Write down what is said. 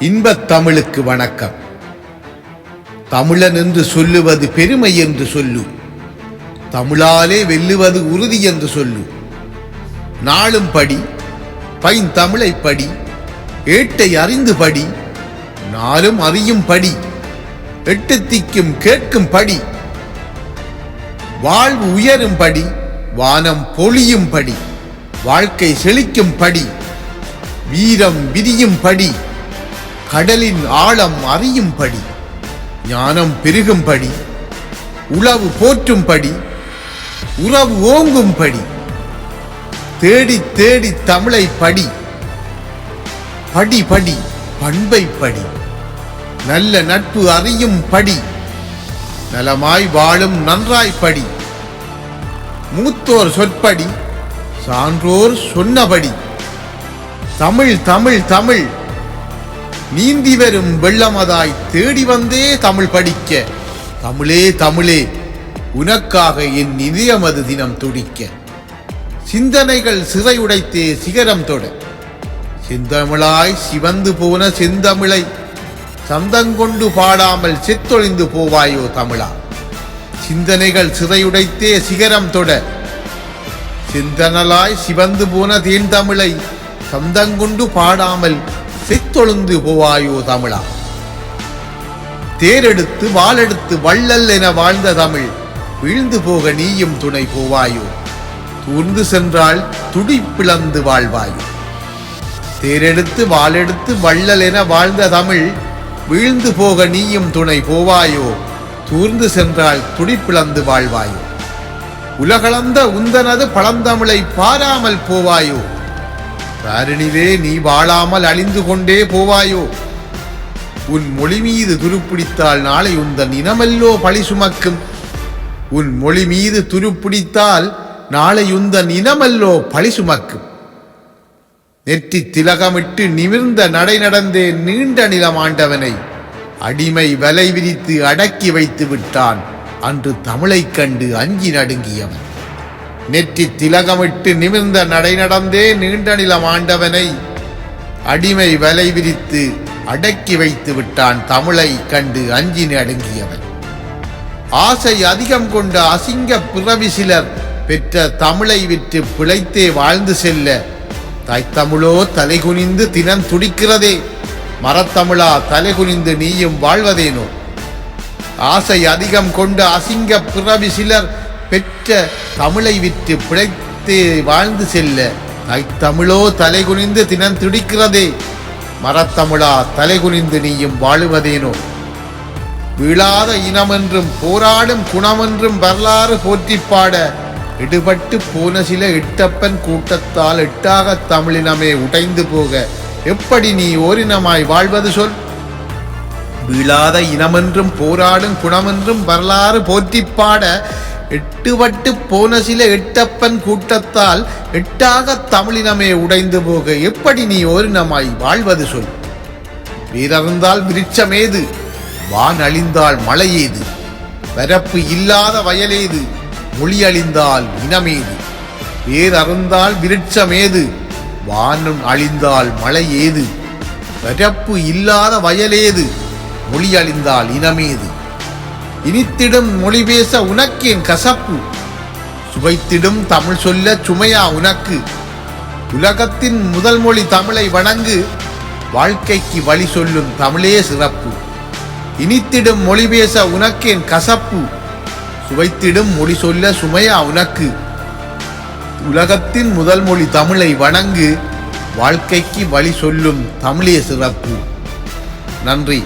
இன்பத் தமிழுக்கு வணக்கம். தமிழன் என்று சொல்லுவது பெருமை என்று சொல்லு. தமிழாலே வெல்லுவது உறுதி என்று சொல்லு. நாளும் படி பைந்தமிழை படி ஏட்டை அறிந்து படி நாளும் அறியும் படி எட்டு திக்கும் கேட்கும் படி வாழ்வு உயரும் படி வானம் பொழியும் படி வாழ்க்கை செழிக்கும் படி வீரம் விரியும் படி கடலின் ஆழம் அறியும்படி ஞானம் பெருகும்படி உளவு போற்றும்படி உறவு ஓங்கும்படி தேடி தேடி தமிழை படி படி படி பண்பை படி நல்ல நட்பு அறியும் படி நலமாய் வாழும் நன்றாய் படி மூத்தோர் சொற்படி சான்றோர் சொன்னபடி தமிழ் தமிழ் தமிழ் நீந்தி வரும் வெள்ளமதாய் தேடி வந்தே தமிழ் படிக்க. தமிழே தமிழே உனக்காக என் இதயமது தினம் துடிக்க. சிந்தனைகள் சிறையுடைத்தே சிகரம் தொட. செந்தமிழாய் சிவந்து போன செந்தமிழை சந்தங்கொண்டு பாடாமல் செத்தொழிந்து போவாயோ தமிழா. சிந்தனைகள் சிறையுடைத்தே சிகரம் தொட. சிந்தனலாய் சிவந்து போன தேன் தமிழை சந்தங்கொண்டு பாடாமல் செத்தொழுந்து போவாயோ தமிழா? தேரெடுத்து வாளெடுத்து வள்ளல் என வாழ்ந்த தமிழ் வீழ்ந்து போக நீயும் துணை போவாயோ? தூர்ந்து சென்றால் துடிப்பிளந்து வாழ்வாயோ? தேரெடுத்து வாளெடுத்து வள்ளல் என வாழ்ந்த தமிழ் வீழ்ந்து போக நீயும் துணை போவாயோ? தூர்ந்து சென்றால் துடிப்பிளந்து வாழ்வாயோ? உலகளந்த உந்தனது பழந்தமிழை பாராமல் போவாயோ? தாரிணிவே நீ வாழாமல் அழிந்து கொண்டே போவாயோ? உன் மொழி மீது துருப்பிடித்தால் நாளை உந்தன் இனமல்லோ பழி சுமக்கும். உன் மொழி மீது துருப்பிடித்தால் நாளை உந்தன் இனமல்லோ பழி சுமக்கும். நெற்றி திலகமிட்டு நிமிர்ந்த நடை நடந்தே நீண்ட நிலமாண்டவனை அடிமை வலை விரித்து அடக்கி வைத்து விட்டான். அன்று தமிழைக் கண்டு அஞ்சி நடுங்கியவன். நெற்றி திலகமிட்டு நிமிர்ந்த நடை நடந்தே நீண்ட நிலம் ஆண்டவனை அடிமை வலை விரித்து அடக்கி வைத்து விட்டான் தமிழை கண்டு அஞ்சி அடங்கியவன். ஆசை அதிகம் கொண்ட அசிங்க பிறவி சிலர் பெற்ற தமிழை விற்று பிழைத்தே வாழ்ந்து செல்ல தாய்த்தமிழோ தலைகுனிந்து தினம் துடிக்கிறதே மரத்தமிழா தலைகுனிந்து நீயும் வாழ்வதேனோ? ஆசை அதிகம் கொண்ட அசிங்க பிறவி சிலர் பெற்ற தமிழை விற்று பிழைத்து வாழ்ந்து செல்ல தாய்த்தமிழோ தலைகுனிந்து தினம் துடிக்கிறதே. மரத்தமிழா தலைகுனிந்து நீயும் வாழுவதேனோ? வீழாத இனமென்றும் போராடும் குணமென்றும் வரலாறு போற்றிப்பாட இடுபட்டு போன சில எட்டப்பன் கூட்டத்தால் எட்டாக தமிழினமே உடைந்து போக எப்படி நீ ஓரினமாய் வாழ்வது சொல்? வீழாத இனமென்றும் போராடும் குணமென்றும் வரலாறு போற்றி பாட எட்டுவட்டு போன சில எட்டப்பன் கூட்டத்தால் எட்டாக தமிழினமே உடைந்து போக எப்படி நீ ஒரு நமாய் வாழ்வது சொல். வீரர்ந்தால் விருட்சமேது வான் அழிந்தால் மழையேது வரப்பு இல்லாத வயலேது மொழி அழிந்தால் இனமேது. வேரறுந்தால் விருட்சமேது வானம் அழிந்தால் மழை ஏது வரப்பு இல்லாத வயலேது மொழி அழிந்தால் இனமேது. இனித்திடும் மொழி பேச உனக்கு என் கசப்பு. சுவைத்திடும் தமிழ் சொல்ல சுமையா உனக்கு. உலகத்தின் முதல் மொழி தமிழை வணங்கு. வாழ்க்கைக்கு வழி சொல்லும் தமிழே சிறப்பு. இனித்திடும் மொழி பேச உனக்கு என் கசப்பு. சுவைத்திடும் மொழி சொல்ல சுமையா உனக்கு. உலகத்தின் முதல் மொழி தமிழை வணங்கு. வாழ்க்கைக்கு வழி சொல்லும் தமிழே சிறப்பு. நன்றி.